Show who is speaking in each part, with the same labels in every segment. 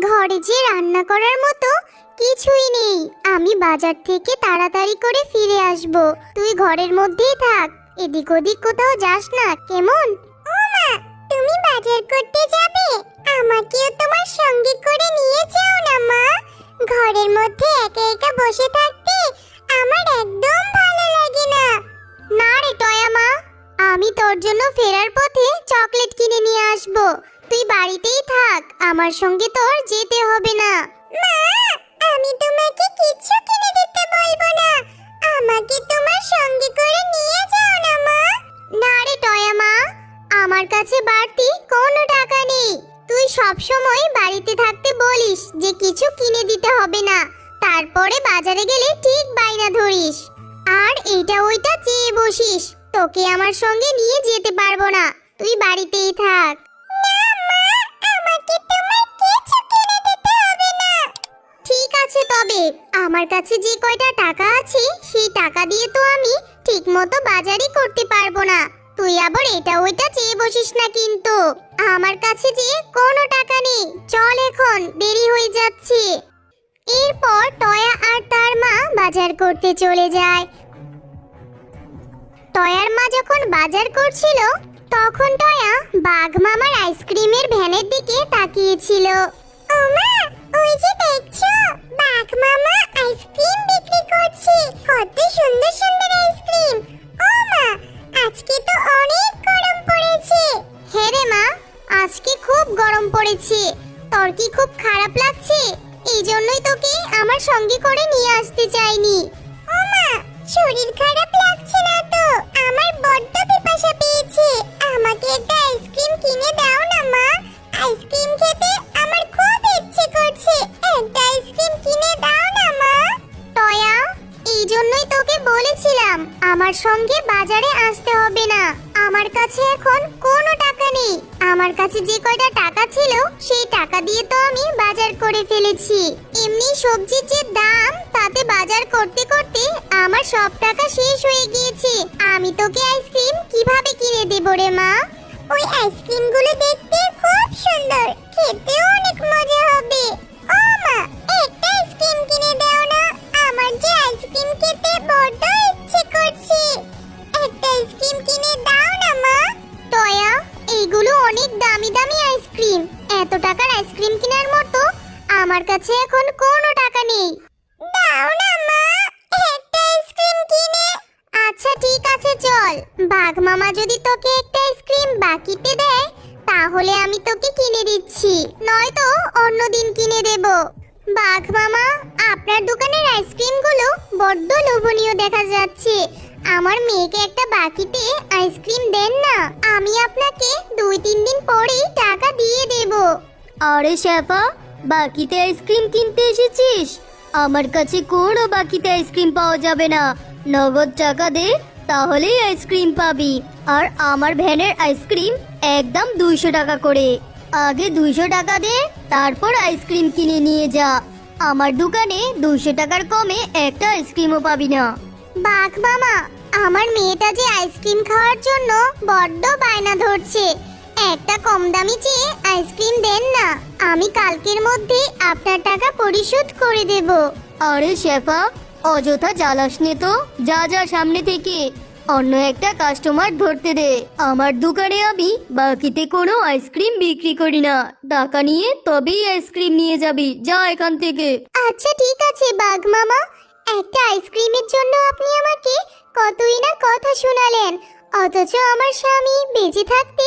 Speaker 1: ঘরে যে রান্না করার মতো কিছুই নেই। আমি বাজার থেকে তাড়াতাড়ি করে ফিরে আসব। তুই ঘরের মধ্যেই থাক। এদিক ওদিক কোথাও যাস না, কেমন? ওমা তুমি বাজার করতে যাবে? আমাকেও তোমার সঙ্গে করে নিয়ে যাও না, মা। ঘরের মধ্যে একা একা বসে থাকতে আমার একদম ভালো লাগে না। না রে টয়া মা, আমি তোর জন্য ফেরার পথে চকলেট কিনে নিয়ে আসব। তুই বাড়িতেই থাক আমার সঙ্গে তোর যেতে হবে না। মা আমি তোমাকে কিচ্ছু কিনে দিতে বলব না। আমাকে তোমার সঙ্গে করে নিয়ে যাও না মা। না রে টয়া মা আমার কাছে বাড়তি কোনো টাকা নেই। তুই সব সময় বাড়িতে থাকতে বলিস যে কিছু কিনে দিতে হবে না। তারপরে বাজারে গেলে ঠিক বাইনা ধরিস। আর এইটা ওইটা চেয়ে বসিস তোকে আমার সঙ্গে নিয়ে যেতে পারব না। তুই বাড়িতেই থাক। আছে আমার কাছে যে কয়টা টাকা আছে, সেই টাকা দিয়ে তো আমি ঠিকমতো বাজারই করতে পারব না। তুই আবার এটা ওইটা চেয়ে বসিস না কিন্তু। আমার কাছে যে কোনো টাকা নেই। চল এখন, দেরি হয়ে যাচ্ছে। এরপর টয়া আর তার মা বাজার করতে চলে যায়। টয়ার মা যখন বাজার করছিল, তখন টয়া বাঘ মামার আইসক্রিমের ভ্যানের দিকে তাকিয়েছিল। ওমা ওই যে দেখছ? বাঘ মামা আইসক্রিম বিক্রি করছে। কত সুন্দর সুন্দর আইসক্রিম। ওমা আজকে তো অনেক গরম পড়েছে। হ্যাঁ রে মা, আজকে খুব গরম পড়েছে। তোর কি খুব খারাপ লাগছে? এই জন্যই তোকে আমার সঙ্গে করে নিয়ে আসতে চাইনি। ওমা শরীর খারাপ লাগছে না তো? আমার বড্ড পিপাসা পেয়েছে। আমাকে একটা আইসক্রিম কিনে দাও না মা। আইসক্রিম খেতে একটা আইসক্রিম কিনে দাও না, মা। টয়া এই জন্যই তোকে বলেছিলাম, আমার সঙ্গে বাজারে আসতে হবে না। আমার কাছে এখন কোনো টাকা নেই। আমার কাছে যে কয়টা টাকা ছিল, সেই টাকা দিয়ে তো আমি বাজার করে ফেলেছি। এমনি সবজির যে দাম, তাতে বাজার করতে করতে আমার সব টাকা শেষ হয়ে গিয়েছে। আমি তোকে আইসক্রিম কীভাবে কিনে দেব রে, মা? ওই আইসক্রিমগুলো দেখতে খুব সুন্দর। খেতেও অনেক মজা হবে। আইসক্রিম কিনে দাও না। আমার যে আইসক্রিম খেতে বড্ড ইচ্ছে করছে। একটা আইসক্রিম কিনে দাও না, মা। টয়া এইগুলো অনেক দামি দামি আইসক্রিম। এত টাকার আইসক্রিম কেনার মতো আমার কাছে এখন কোনো টাকা নেই। দাও না, মা। একটা আইসক্রিম কিনে। আচ্ছা ঠিক আছে, চল। বাঘ মামা যদি তোকে একটা আইসক্রিম বাকিতে দেয়, তাহলে আমি তোকে কিনে দিচ্ছি। নয়তো অন্যদিন কিনে দেব। বাঘ মামা, আপনার দোকানের আইসক্রিমগুলো বড্ড লোভনীয় দেখা যাচ্ছে। আমার মেয়েকে একটা বাকিতে আইসক্রিম দেন না, আমি আপনাকে দুই তিন দিন পরেই টাকা দিয়ে দেব।
Speaker 2: আরে শেফা, বাকিতে আইসক্রিম কিনতে এসেছিস? আমার কাছে কোনো বাকিতে আইসক্রিম পাওয়া যাবে না। নগদ টাকা দে, তাহলেই আইসক্রিম পাবি। আর আমার ভ্যানের আইসক্রিম একদম দুইশো টাকা করে। আগে দুইশো টাকা দে তারপর আইসক্রিম কিনে নিয়ে যা। আমার দোকানে দুইশো টাকার কমে একটা আইসক্রিমও পাবি না।
Speaker 1: বাঘ মামা আমার মেয়েটা যে আইসক্রিম খাওয়ার জন্য বড্ড বায়না ধরছে। একটা কম দামি চেয়ে আইসক্রিম দেন না। আমি কালকের মধ্যে আপনার টাকা পরিশোধ করে দেব।
Speaker 2: আরে শেফা অযথা জ্বালাস নে তো। যা যা সামনে থেকে। অন্য একটা কাস্টমার ধরতে দে। আমার দোকানে আমি বাকিতে কোনো আইসক্রিম বিক্রি করি না। টাকা নিয়ে তবেই আইসক্রিম নিয়ে যাবি। যা এখান থেকে।
Speaker 1: আচ্ছা ঠিক আছে, বাঘ মামা। একটা আইসক্রিমের জন্য আপনি আমাকে কতই না কথা শোনালেন। অথচ আমার স্বামী বেঁচে থাকতে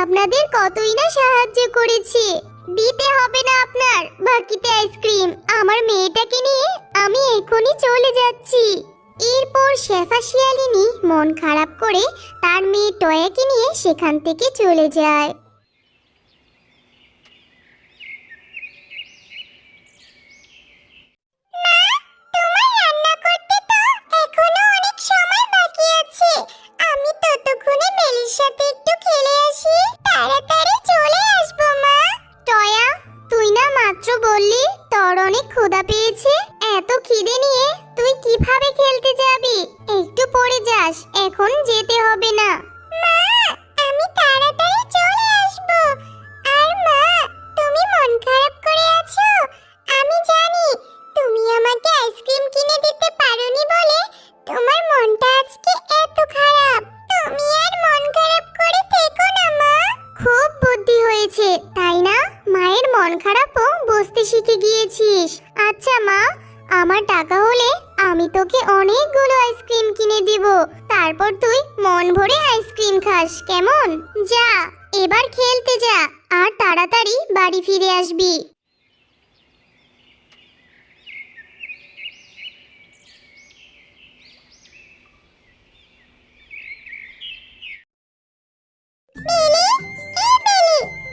Speaker 1: আপনাদের কতই না সাহায্য করেছি। দিতে হবে না আপনার বাকিতে আইসক্রিম আমার মেয়েটাকে নিয়ে আমি এখনই চলে যাচ্ছি। এরপর শেফা শিয়ালিনী মন খারাপ করে তার মেয়ে টয়াকে নিয়ে সেখান থেকে চলে যায়। তোমার কেমন? যা, এবার খেলতে যা, আর তাড়াতাড়ি বাড়ি ফিরে আসবি।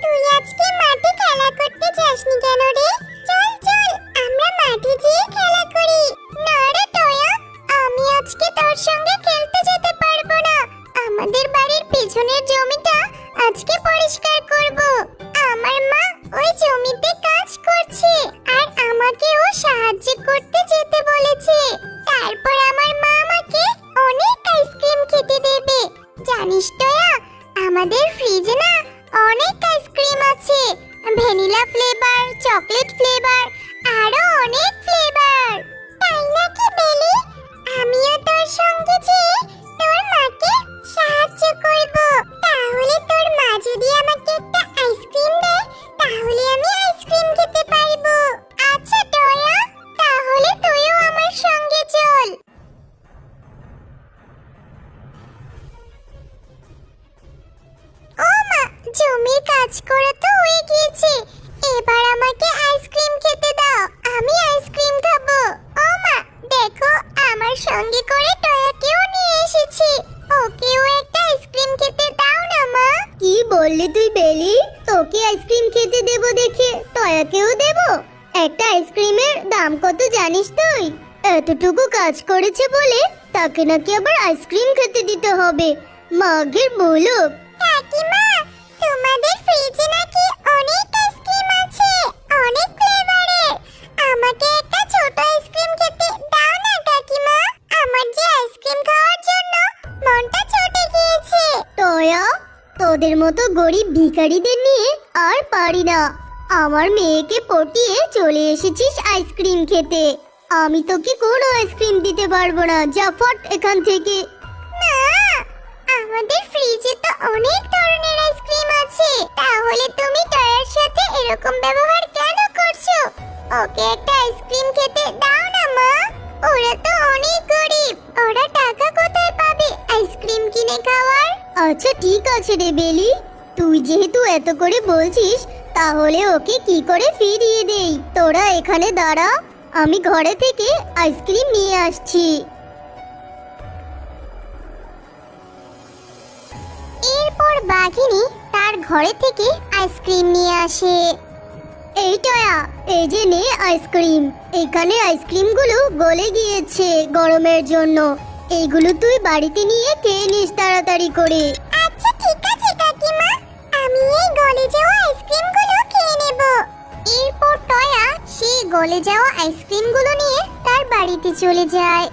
Speaker 1: তুই আজকে মাঠে খেলা করতে কেন রে? চল চল। আমাদের ফ্রিজে না অনেক আইসক্রিম আছে। ভ্যানিলা ফ্লেভার চকলেট ফ্লেভার আরও অনেক ফ্লেভার তাই নাকি বেলি? আমিও তোর সঙ্গে যে তোর মাকে সাহায্য করব। তাহলে তোর মা যদি আমাকে একটা আইসক্রিম দেয়, তাহলে আমি
Speaker 2: বললি তুই বেলি? তোকে আইসক্রিম খেতে দেব দেখে তয়াকেও দেব। একটা আইসক্রিমের দাম কত জানিস তুই? এতটুকু কাজ করেছে বলে তাকে নাকি আবার আইসক্রিম খেতে দিতে হবে। মাঘের বলুক
Speaker 1: কাকিমা তোমাদের ফ্রিজে নাকি অনেক আইসক্রিম আছে অনেক ফ্লেভারের আমাকে একটা ছোট আইসক্রিম খেতে দাও না কাকিমা। আমার যে আইসক্রিম খাওয়ার জন্য মনটা চটে গিয়েছে।
Speaker 2: টয়া তোদের মতো গরিব ভিখারিদের নিয়ে আর পারি না। আমার মেয়েকে পটিয়ে চলে এসেছিস আইসক্রিম খেতে। আমি তোকে কোনো আইসক্রিম দিতে পারব না। যা, ফট এখান থেকে।
Speaker 1: না, আমাদের ফ্রিজে তো অনেক ধরনের আইসক্রিম আছে। তাহলে তুমি টয়ার সাথে এরকম ব্যবহার কেন করছ? ওকে একটা
Speaker 2: আছে রে বেলি? তুই যেহেতু এত করে বলছিস, তাহলে ওকে কি করে ফিরিয়ে দেই? তোরা এখানে দাঁড়া, আমি ঘরে থেকে আইসক্রিম নিয়ে আসছি।
Speaker 1: এরপর বাঘিনী তার ঘরে থেকে আইসক্রিম নিয়ে আসে।
Speaker 2: এই টয়া, এই যে নে আইসক্রিম। এখানে আইসক্রিমগুলো গলে গিয়েছে গরমের জন্য। এইগুলো তুই বাড়িতে নিয়ে খেয়ে নিস তাড়াতাড়ি করে।
Speaker 1: গলে যাওয়া আইসক্রিমগুলো নিয়ে তার বাড়িতে চলে যায়।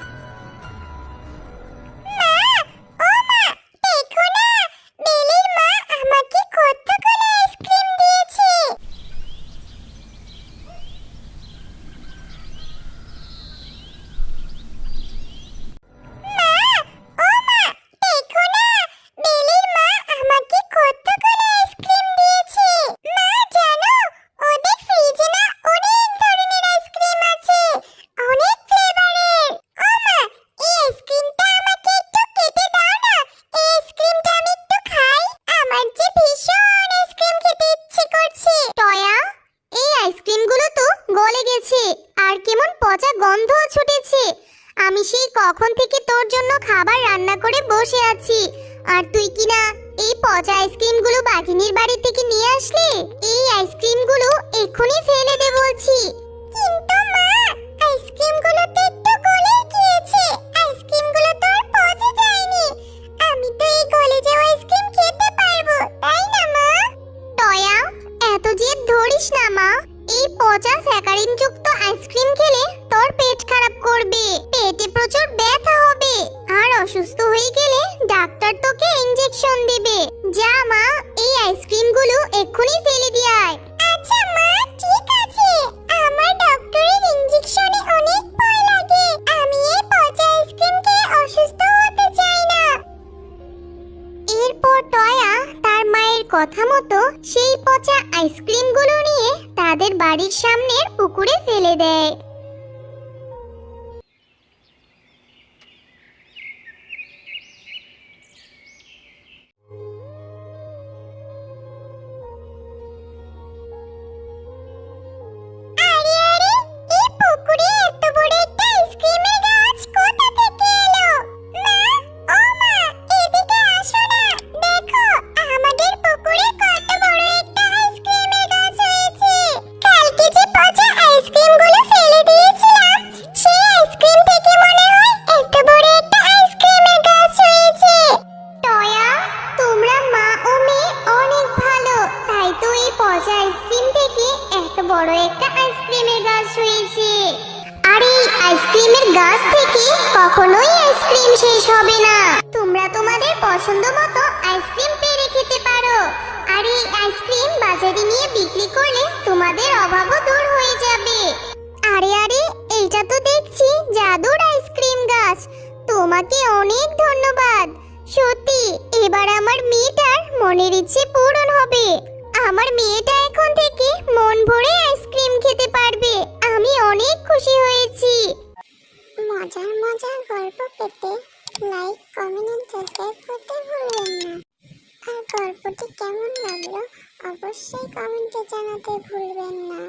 Speaker 2: এক্ষুনি ফেলে দিয়ে আয়।
Speaker 1: আচ্ছা মা, ঠিক আছে। আমার ডক্টরের ইনজেকশনে অনেক ভয় লাগে। আমি এই পচা আইসক্রিম খেয়ে অসুস্থ হতে চাই না।
Speaker 2: এরপর টয়া তার মায়ের কথা মতো সেই পচা আইসক্রিমগুলো নিয়ে তাদের বাড়ির সামনের পুকুরে ফেলে দেয়।
Speaker 1: গাছ থেকে কখনোই আইসক্রিম শেষ হবে না। তোমরা তোমাদের পছন্দ মতো আইসক্রিম পেরে খেতে পারো। আর এই আইসক্রিম বাজারে নিয়ে বিক্রি করলে তোমাদের অভাবও দূর হয়ে যাবে। আরে আরে, এইটা তো দেখছি জাদুর আইসক্রিম গাছ। তোমাকে অনেক ধন্যবাদ। সত্যি, এবার আমার মেয়েটার মনের ইচ্ছে পূরণ হবে। আমার মেয়েটা এখন থেকে মন ভরে পেতে লাইক, কমেন্ট এন্ড সাবস্ক্রাইব করতে ভুলবেন না। আর গল্পটি কেমন লাগল অবশ্যই কমেন্টে জানাতে ভুলবেন না।